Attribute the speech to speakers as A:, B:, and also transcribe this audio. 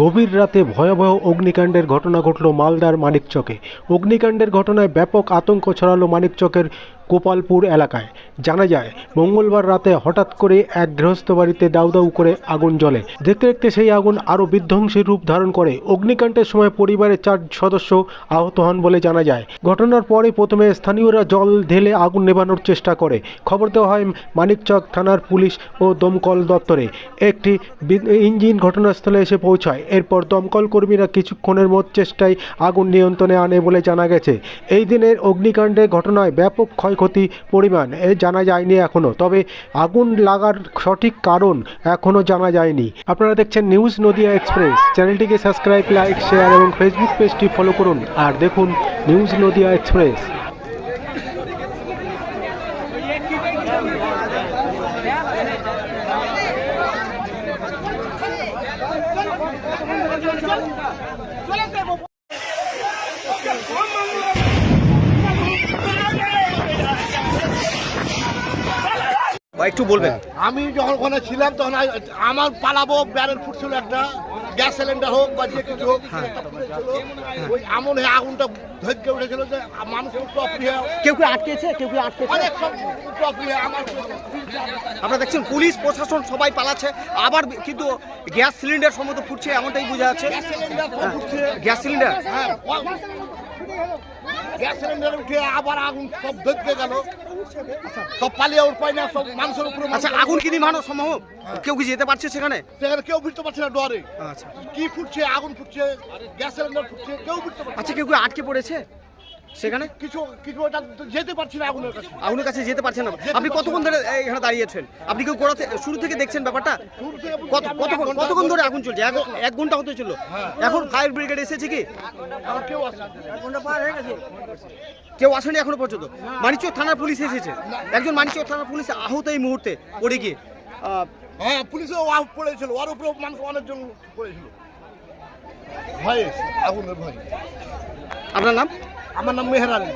A: গভীর রাতে ভয়াবহ অগ্নিকাণ্ডের ঘটনা ঘটল মালদার মানিকচকে। অগ্নিকাণ্ডের ঘটনায় ব্যাপক আতঙ্ক ছড়ালো মানিকচকের গোপালপুর এলাকায়। জানা যায়, মঙ্গলবার রাতে হঠাৎ করে এক গৃহস্থ বাড়িতে দাউ দাউ করে আগুন জ্বলে। দেখতে দেখতে সেই আগুন আরও বিধ্বংসী রূপ ধারণ করে। অগ্নিকাণ্ডের সময় পরিবারের চার সদস্য আহত হন বলে জানা যায়। ঘটনার পরে প্রথমে স্থানীয়রা জল ঢেলে আগুন নেভানোর চেষ্টা করে। খবর দেওয়া হয়, মানিকচক থানার পুলিশ ও দমকল দপ্তরে একটি ইঞ্জিন ঘটনাস্থলে এসে পৌঁছায়। এরপর দমকল কর্মীরা কিছুক্ষণের মধ্যে চেষ্টায় আগুন নিয়ন্ত্রণে আনে বলে জানা গেছে। এই দিনের অগ্নিকাণ্ডের ঘটনায় ব্যাপক ক্ষয়ক্ষতি পরিমাণ জানা যায়নি এখনও তবে আগুন লাগার সঠিক কারণ এখনও জানা যায়নি। আপনারা দেখছেন নিউজ নদিয়া এক্সপ্রেস। চ্যানেলটিকে সাবস্ক্রাইব, লাইক, শেয়ার এবং ফেসবুক পেজটি ফলো করুন। আর দেখুন নিউজ নদিয়া এক্সপ্রেস।
B: একটু বলবেন।
C: আমি যখন ওখানে ছিলাম তখন আমার পালাবো ব্যারেল ফুটছিল একটা গ্যাস সিলিন্ডার হোক বা যে কিছু হোক ওই এমন হয়ে আগুনটা ধৈর্য উঠেছিল যে মানুষ
B: কেউ কেউ আটকেছে? কেউ কেউ আটকেছে?
C: অনেক সব আমার
B: আপনারা দেখছেন পুলিশ প্রশাসন সবাই পালাচ্ছে। আবার কিন্তু গ্যাস সিলিন্ডার সম্মত ফুটছে এমনটাই বোঝা যাচ্ছে।
C: গ্যাস সিলিন্ডার ফুটছে।
B: Gas cylinder?
C: হ্যাঁ। গ্যাস সিলিন্ডার উঠে আবার আগুন সব দেখতে গেল। সব পালিয়ে উঠপায় না সব মানুষের উপরে
B: আচ্ছা আগুন কিনি মানো সম্ভব? কেউ কি যেতে পারছে সেখানে?
C: সেখানে কেউ বুঝতে পারছে না ডরে
B: আচ্ছা।
C: কি ফুটছে আগুন ফুটছে গ্যাস সিলিন্ডার ফুটছে কেউ বুঝতে পারছে
B: আচ্ছা কেউ কেউ আটকে পড়েছে? সেখানে?
C: কিছু কিছু ওটা যেতে পারছি না আগুনের কাছে।
B: আগুনের কাছে যেতে পারছেন না। আপনি কতক্ষণ ধরে এখানে দাঁড়িয়েছেন আপনি কেউ গোড়া থেকে- শুরু থেকে দেখছেন ব্যাপারটা? কত কতক্ষণ কতক্ষণ ধরে আগুন চলছে? এক- এক ঘণ্টা হতে চলল। এখন ফায়ার ব্রিগেড এসেছে কি?
C: কেউ
B: কেউ আসেনি এখনও পর্যন্ত? মানিকচক থানার পুলিশ এসেছে। একজন মানিকচক থানার পুলিশ আহত এই মুহূর্তে পড়ে গিয়ে।
C: হ্যাঁ পুলিশও ওয়া পড়েছিল। ওর উপরে মানুষ অনেকজন পড়েছিল। ভয়ে আগুনের ভয়।
B: আপনার নাম?
C: আমার নাম মেহের আলী।